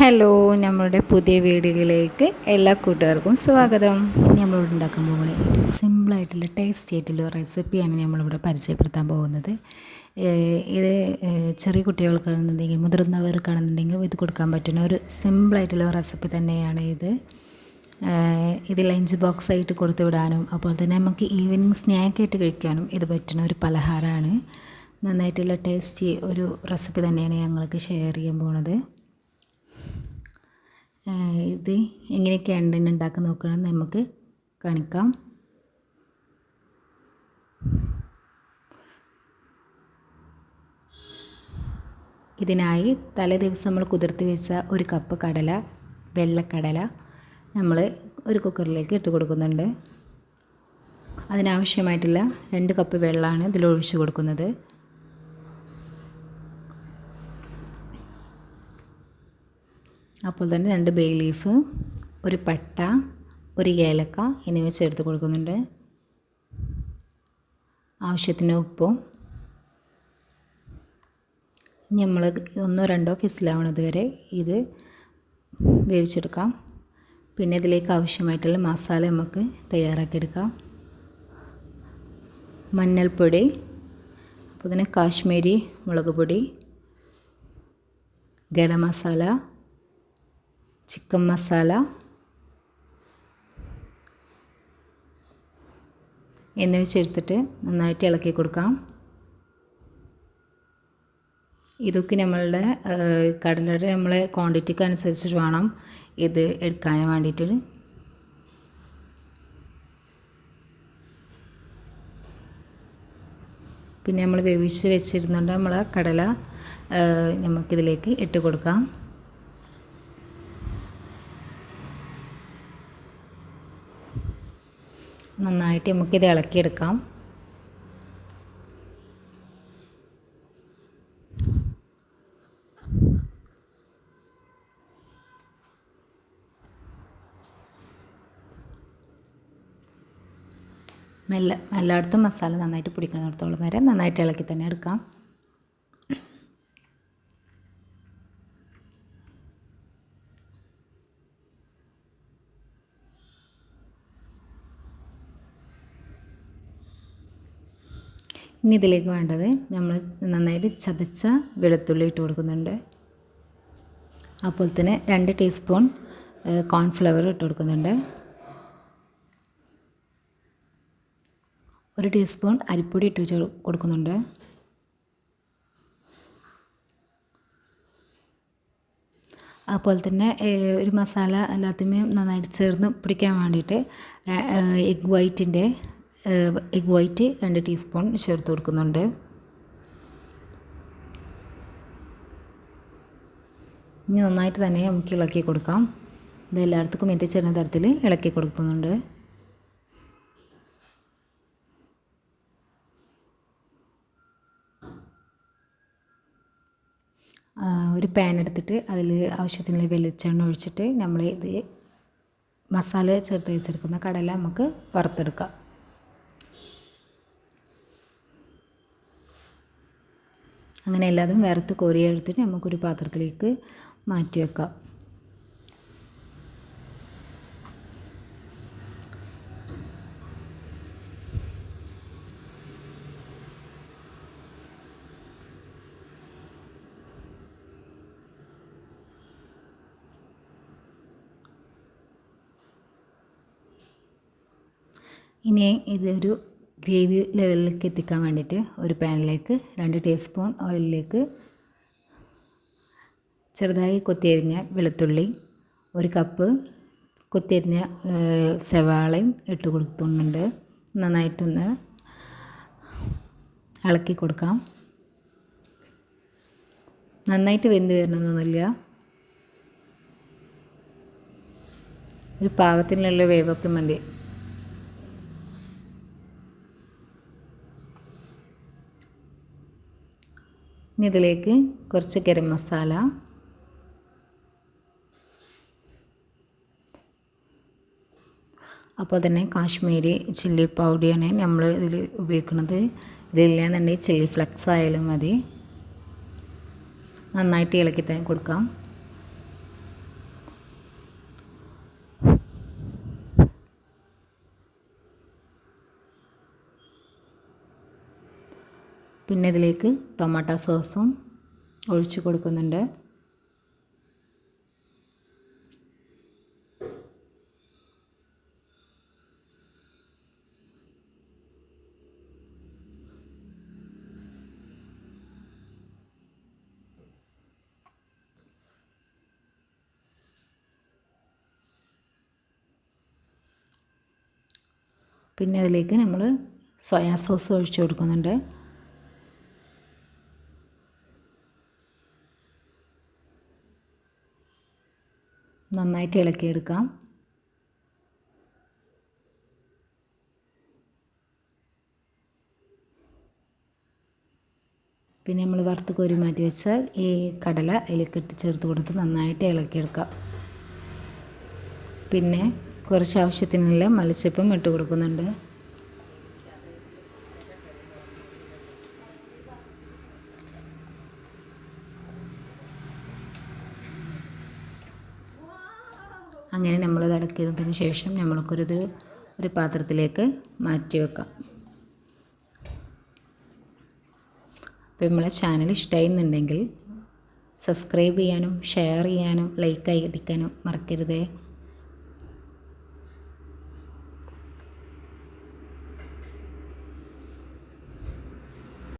Hello നമ്മളുടെ പുതിയ വീഡിയോയിലേക്ക് എല്ലാ കൂട്ടുകാർക്കും സ്വാഗതം. നമ്മളിവിടെ ഉണ്ടാക്കാൻ പോകുന്ന ഏറ്റവും സിമ്പിളായിട്ടുള്ള ടേസ്റ്റി ആയിട്ടുള്ള റെസിപ്പിയാണ് നമ്മളിവിടെ പരിചയപ്പെടുത്താൻ പോകുന്നത്. ഇത് ചെറിയ കുട്ടികൾക്കാണെന്നുണ്ടെങ്കിൽ മുതിർന്നവർക്കാണെന്നുണ്ടെങ്കിൽ ഇത് കൊടുക്കാൻ പറ്റുന്ന ഒരു സിമ്പിളായിട്ടുള്ള റെസിപ്പി തന്നെയാണ് ഇത്. ഇത് ലഞ്ച് ബോക്സ് ആയിട്ട് കൊടുത്തു വിടാനും അതുപോലെ തന്നെ നമുക്ക് ഈവനിങ് സ്നാക്കായിട്ട് കഴിക്കാനും ഇത് പറ്റുന്ന ഒരു പലഹാരമാണ്. നന്നായിട്ടുള്ള ടേസ്റ്റി ഒരു റെസിപ്പി തന്നെയാണ് ഞങ്ങൾക്ക് ഷെയർ ചെയ്യാൻ പോണത് ഇത് എങ്ങനെയൊക്കെയാണ് തന്നെ ഉണ്ടാക്കി നോക്കണം നമുക്ക് കാണിക്കാം. ഇതിനായി തലേ ദിവസം നമ്മൾ കുതിർത്ത് വെച്ച ഒരു കപ്പ് കടല വെള്ളക്കടല നമ്മൾ ഒരു കുക്കറിലേക്ക് ഇട്ട് കൊടുക്കുന്നുണ്ട്. അതിനാവശ്യമായിട്ടുള്ള രണ്ട് കപ്പ് വെള്ളമാണ് ഇതിൽ ഒഴിച്ചു കൊടുക്കുന്നത്. അപ്പോൾ തന്നെ രണ്ട് ബേ ലീഫ് ഒരു പട്ട ഒരു ഏലക്ക എന്നിവ ചേർത്ത് കൊടുക്കുന്നുണ്ട്. ആവശ്യത്തിന് ഉപ്പും. നമ്മൾ ഒന്നോ രണ്ടോ ഫിസിലാവണത് വരെ ഇത് വേവിച്ചെടുക്കാം. പിന്നെ ഇതിലേക്ക് ആവശ്യമായിട്ടുള്ള മസാല നമുക്ക് തയ്യാറാക്കിയെടുക്കാം. മഞ്ഞൾപ്പൊടി അപ്പോൾ ഇതിന് കാശ്മീരി മുളക് പൊടി ഗരം മസാല ചിക്കൻ മസാല. എന്നിവ ചേർത്തിട്ട് നന്നായിട്ട് ഇളക്കി കൊടുക്കാം. ഇതൊക്കെ നമ്മളുടെ കടലയുടെ നമ്മളെ ക്വാണ്ടിറ്റിക്ക് അനുസരിച്ചിട്ട് വേണം ഇത് എടുക്കാൻ വേണ്ടിയിട്ട്. പിന്നെ നമ്മൾ വേവിച്ച് വെച്ചിരുന്നുണ്ട് നമ്മൾ കടല നമുക്കിതിലേക്ക് ഇട്ട് കൊടുക്കാം. നന്നായിട്ട് നമുക്കിത് ഇളക്കിയെടുക്കാം. മെല്ലെ എല്ലായിടത്തും മസാല നന്നായിട്ട് പിടിക്കുന്നിടത്തോളം വരെ നന്നായിട്ട് ഇളക്കി തന്നെ എടുക്കാം. ഇനി ഇതിലേക്ക് വേണ്ടത് നമ്മൾ നന്നായിട്ട് ചതച്ച വെളുത്തുള്ളി ഇട്ട് കൊടുക്കുന്നുണ്ട്. അപ്പോൾ തന്നെ രണ്ട് ടീസ്പൂൺ കോൺഫ്ലവർ ഇട്ട് കൊടുക്കുന്നുണ്ട്. ഒരു ടീസ്പൂൺ അരിപ്പൊടി ഇട്ട് കൊടുക്കുന്നുണ്ട്. അതുപോലെ തന്നെ ഒരു മസാല എല്ലാത്തിനും നന്നായിട്ട് ചേർന്ന് പിടിക്കാൻ വേണ്ടിയിട്ട് എഗ് വൈറ്റിന്റെ എഗ് വൈറ്റ് രണ്ട് ടീസ്പൂൺ ചേർത്ത് കൊടുക്കുന്നുണ്ട്. ഇനി നന്നായിട്ട് തന്നെ നമുക്ക് ഇളക്കി കൊടുക്കാം. ഇത് എല്ലായിടത്തും എത്തിച്ചേരുന്ന തരത്തിൽ ഇളക്കി കൊടുക്കുന്നുണ്ട്. ഒരു പാൻ എടുത്തിട്ട് അതിൽ ആവശ്യത്തിന് വെളിച്ചെണ്ണ ഒഴിച്ചിട്ട് നമ്മൾ ഇത് മസാല ചേർത്ത് വെച്ചെടുക്കുന്ന കടല നമുക്ക് വറുത്തെടുക്കാം. അങ്ങനെ എല്ലാതും വറുത്ത് കോരിയെടുത്തിട്ട് നമുക്കൊരു പാത്രത്തിലേക്ക് മാറ്റി വെക്കാം. ഇനി ഇതൊരു ഗ്രേവി ലെവലിലേക്ക് എത്തിക്കാൻ വേണ്ടിയിട്ട് ഒരു പാനിലേക്ക് രണ്ട് ടീസ്പൂൺ ഓയിലിലേക്ക് ചെറുതായി കൊത്തിയരിഞ്ഞ വെളുത്തുള്ളി ഒരു കപ്പ് കൊത്തിയരിഞ്ഞ സവാളയും ഇട്ട് കൊടുക്കുന്നുണ്ട്. നന്നായിട്ടൊന്ന് ഇളക്കി കൊടുക്കാം. നന്നായിട്ട് വെന്ത് വരണമെന്നൊന്നുമില്ല. ഒരു പാകത്തിനുള്ള വേവൊക്കെ മതി. ഇനി ഇതിലേക്ക് കുറച്ച് ഗരം മസാല. അപ്പോൾ തന്നെ കാശ്മീരി ചില്ലി പൗഡിയാണ് നമ്മൾ ഇതിൽ ഉപയോഗിക്കുന്നത്. ഇതില്ലാന്നുണ്ടെങ്കിൽ ചില്ലി ഫ്ലക്സ് ആയാലും മതി. നന്നായിട്ട് ഇളക്കി തന്നെ കൊടുക്കാം. പിന്നെ ഇതിലേക്ക് ടൊമാറ്റോ സോസും ഒഴിച്ച് കൊടുക്കുന്നുണ്ട്. പിന്നെ അതിലേക്ക് നമ്മൾ സോയാ സോസ് ഒഴിച്ച് കൊടുക്കുന്നുണ്ട്. നന്നായിട്ട് ഇളക്കിയെടുക്കാം. പിന്നെ നമ്മൾ വറുത്ത് കോരി മാറ്റി വെച്ച ഈ കടല അതിലേക്ക് ഇട്ട് ചേർത്ത് കൊടുത്ത് നന്നായിട്ട് ഇളക്കിയെടുക്കാം പിന്നെ കുറച്ച് ആവശ്യത്തിനുള്ള മത്സ്യപ്പം ഇട്ട് കൊടുക്കുന്നുണ്ട്. അങ്ങനെ നമ്മൾ ഇളക്കിയതിന് ശേഷം നമ്മൾക്കൊരിത് ഒരു പാത്രത്തിലേക്ക് മാറ്റി വെക്കാം. അപ്പോൾ നമ്മളെ ചാനൽ ഇഷ്ടമായിരുന്നുണ്ടെങ്കിൽ സബ്സ്ക്രൈബ് ചെയ്യാനും ഷെയർ ചെയ്യാനും ലൈക്ക് അടിക്കാനും മറക്കരുതേ.